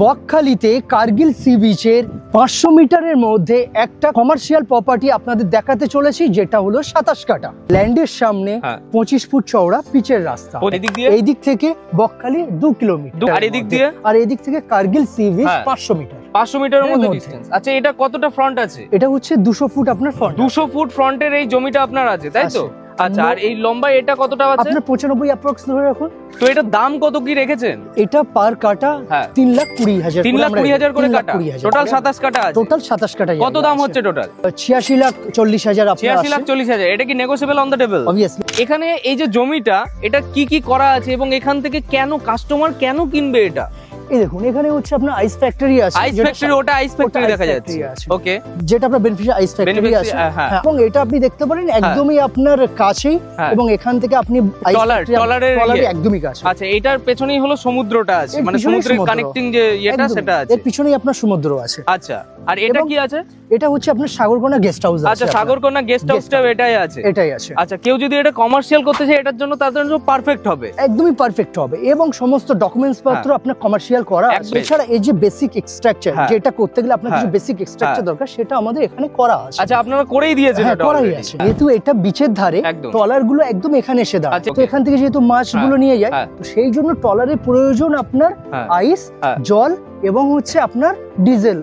বকখালিতে কার্গিল সি বিচের পাঁচশো মিটারের মধ্যে একটা কমার্শিয়াল প্রপার্টি আপনাদের দেখাতে চলেছি যেটা হলো সাতাশ কাটা ল্যান্ডের সামনে হ্যাঁ। পঁচিশ ফুট চওড়া পিচের রাস্তা? এই দিক থেকে বকখালি দু কিলোমিটার আর এদিক দিয়ে? আর এদিক থেকে কার্গিল সি বিচ হ্যাঁ। পাঁচশো মিটার পাঁচশো মিটারের মধ্যে। ডিস্টেন্স আচ্ছা এটা কতটা ফ্রন্ট আছে এটা হচ্ছে দুশো ফুট আপনার ফ্রন্ট দুশো ফুট ফ্রন্টের এই জমিটা আপনার আছে তাই তো। আচ্ছা আর এই লম্বা এটা কতটা আছে? আপনার পঁচানব্বই অ্যাপ্রক্স ধরে রাখুন। তো এটার দাম কত কি রেখেছেন? এটা পার কাটা হ্যাঁ। তিন লাখ কুড়ি হাজার তিন লাখ কুড়ি হাজার করে কাটা। টোটাল। সাতাশ কাটা আছে। টোটাল সাতাশ কাটা কত দাম হচ্ছে টোটাল ছিয়াশি লাখ চল্লিশ হাজার ছিয়াশি লাখ চল্লিশ হাজার। এটা কি negotiable on the table obviously এখানে এই যে জমিটা এটা কি কি করা আছে এবং এখান থেকে কেন কাস্টমার কেন কিনবে এটা? এই দেখুন এখানে হচ্ছে আপনার আইস ফ্যাক্টরি আছে আইস ফ্যাক্টরি ওটা আইস ফ্যাক্টরি দেখা যাচ্ছে। ওকে যেটা আপনার বেনিফিশিয়াল আইস ফ্যাক্টরি আছে। হ্যাঁ, হ্যাঁ। হ্যাঁ, এবং এটা আপনি দেখতে পারেন একদমই আপনার কাছেই হ্যাঁ। এবং এখান থেকে আপনি ইয়ে। একদমই কাছে আচ্ছা এটার পেছনেই হলো সমুদ্রটা আছে মানে সমুদ্রের কানেক্টিং যে ইয়েটা সেটা আছে। এর পিছনেই আপনার সমুদ্র আছে। আচ্ছা আর এটা কি আছে? এটা হচ্ছে আপনার সাগরকোনা গেস্ট হাউস আচ্ছা সাগরকোনা গেস্ট হাউসটাও এটাই আছে। এটাই আছে। আচ্ছা কেউ যদি এটা কমার্শিয়াল করতে চায় এটার জন্য তাদের জন্য পারফেক্ট হবে। একদমই পারফেক্ট হবে। এবং সমস্ত ডকুমেন্টস পত্র আপনার কমার্শিয়াল করা আছে এছাড়া এই যে বেসিক এক্সট্রাকচার হ্যাঁ। যেটা করতে গেলে আপনার কিছু হ্যাঁ। বেসিক এক্সট্রাকচার হ্যাঁ। দরকার সেটা আমাদের এখানে করা আছে আচ্ছা আপনারা করেই দিয়েছেন হ্যাঁ এটা করাই আছে যেহেতু এটা বিচের ধারে। ট্রলারগুলো একদম এখানে এসে দাঁড়ায় আচ্ছা, তো এখান থেকে যেহেতু মাছগুলো নিয়ে যায় হ্যাঁ। তো সেই জন্য ট্রলারের প্রয়োজন আপনার হ্যাঁ। আইস হ্যাঁ। জল এবং হচ্ছে আপনার ডিজেল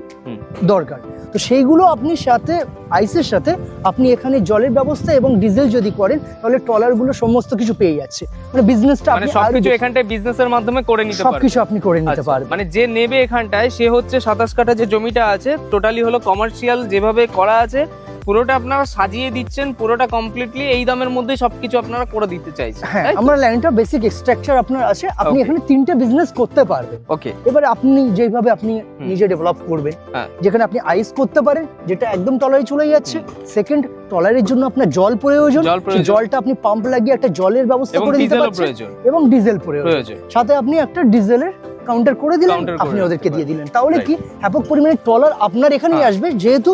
দরকার তো সেইগুলো আপনি সাথে আইসের সাথে আপনি এখানে জলের ব্যবস্থা এবং ডিজেল যদি করেন তাহলে ট্রলারগুলো সমস্ত কিছু পেয়ে যাচ্ছে। মানে বিজনেসটা মানে আপনি সবকিছু এখানটায় বিজনেসের মাধ্যমে করে নিতে পারবেন। সবকিছু আপনি করে নিতে আচ্ছা, পারবেন। মানে যে নেবে এখানটায় সে হচ্ছে সাতাশ কাঠা যে জমিটা আছে টোটালি হলো কমার্শিয়াল যেভাবে করা আছে পুরোটা আপনারা সাজিয়ে দিচ্ছেন পুরোটা কমপ্লিটলি এই দামের মধ্যে সবকিছু আপনারা করে দিতে চাইছেন হ্যাঁ আমার ল্যান্ডটা বেসিক স্ট্রাকচার আপনার আছে আপনি এখানে তিনটে বিজনেস করতে পারবেন। ওকে এবারে আপনি যেভাবে আপনি নিজে ডেভেলপ করবেন হ্যাঁ। যেখানে আপনি আইস করতে পারেন যেটা একদম টলারে চলে যাচ্ছে। সেকেন্ড টলারের জন্য আপনার জল প্রয়োজন। জলটা আপনি পাম্প লাগিয়ে একটা জলের ব্যবস্থা করে দিতে পারছেন। এবং ডিজেল প্রয়োজন। সাথে আপনি একটা ডিজেলের কাউন্টার করে দিলেন আপনি ওদেরকে দিয়ে দিলেন। তাহলে কি? ব্যাপক পরিমাণে টলার আপনার এখানেই হ্যাঁ। আসবে যেহেতু।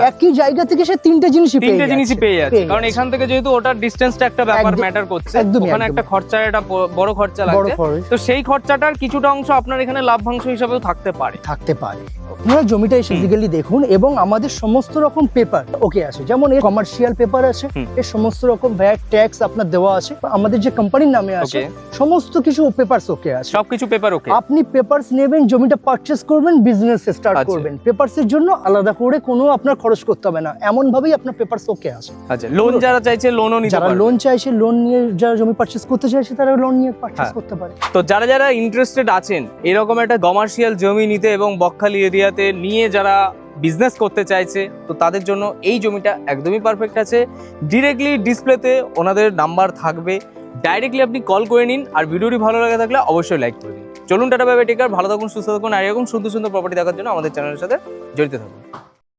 একই জায়গা থেকে সে তিনটে জিনিসই তিনটে জিনিসই পেয়ে যাচ্ছে। কারণ এখান থেকে যেহেতু ওটার ডিস্টেন্সটা একটা ব্যাপার ম্যাটার করছে ওখানে একটা খরচা একটা ব- বড় খরচা লাগছে। তো সেই খরচাটার কিছুটা অংশ আপনার এখানে লাভ্যাংশ হিসাবেও থাকতে পারে। থাকতে পারে। আপনারা জমিটা ফিজিক্যালি দেখুন এবং আমাদের সমস্ত রকম পেপার ওকে আছে। যেমন এর কমার্শিয়াল পেপার আছে। এর সমস্ত রকম ভ্যাট ট্যাক্স আপনার দেওয়া আছে আমাদের যে কোম্পানির নামে আছে সমস্ত কিছু পেপারস ওকে আছে। সবকিছু পেপার ওকে আপনি পেপারস নেবেন জমিটা পারচেস করবেন বিজনেস স্টার্ট আচ্ছা। করবেন। পেপারস এর জন্য আলাদা করে কোনো আপনার খরচ করতে হবে না। এমন ভাবেই আপনার পেপার ওকে আছে। আচ্ছা লোন যারা চাইছে লোনও নিতে যারা লোন চাইছে লোন নিয়ে যারা জমি পারচেস করতে চাইছে তারা লোন নিয়ে পারচেস হ্যাঁ। করতে পারে। তো যারা যারা ইন্টারেস্টেড আছেন এরকম একটা কমার্শিয়াল জমি নিতে এবং বকখালি এরিয়াতে নিয়ে যারা বিজনেস করতে চাইছে তো তাদের জন্য এই জমিটা একদমই পারফেক্ট আছে। ডিরেক্টলি ডিসপ্লেতে ওনাদের নাম্বার থাকবে। ডাইরেক্টলি আপনি কল করে নিন আর ভিডিওটি ভালো লাগে থাকলে অবশ্যই লাইক করে দিন। চলুন টাটা বাই টেকার ভালো থাকুন সুস্থ থাকুন আর এরকম সুন্দর সুন্দর প্রপার্টি দেখার জন্য আমাদের চ্যানেলের সাথে জড়িত থাকুন।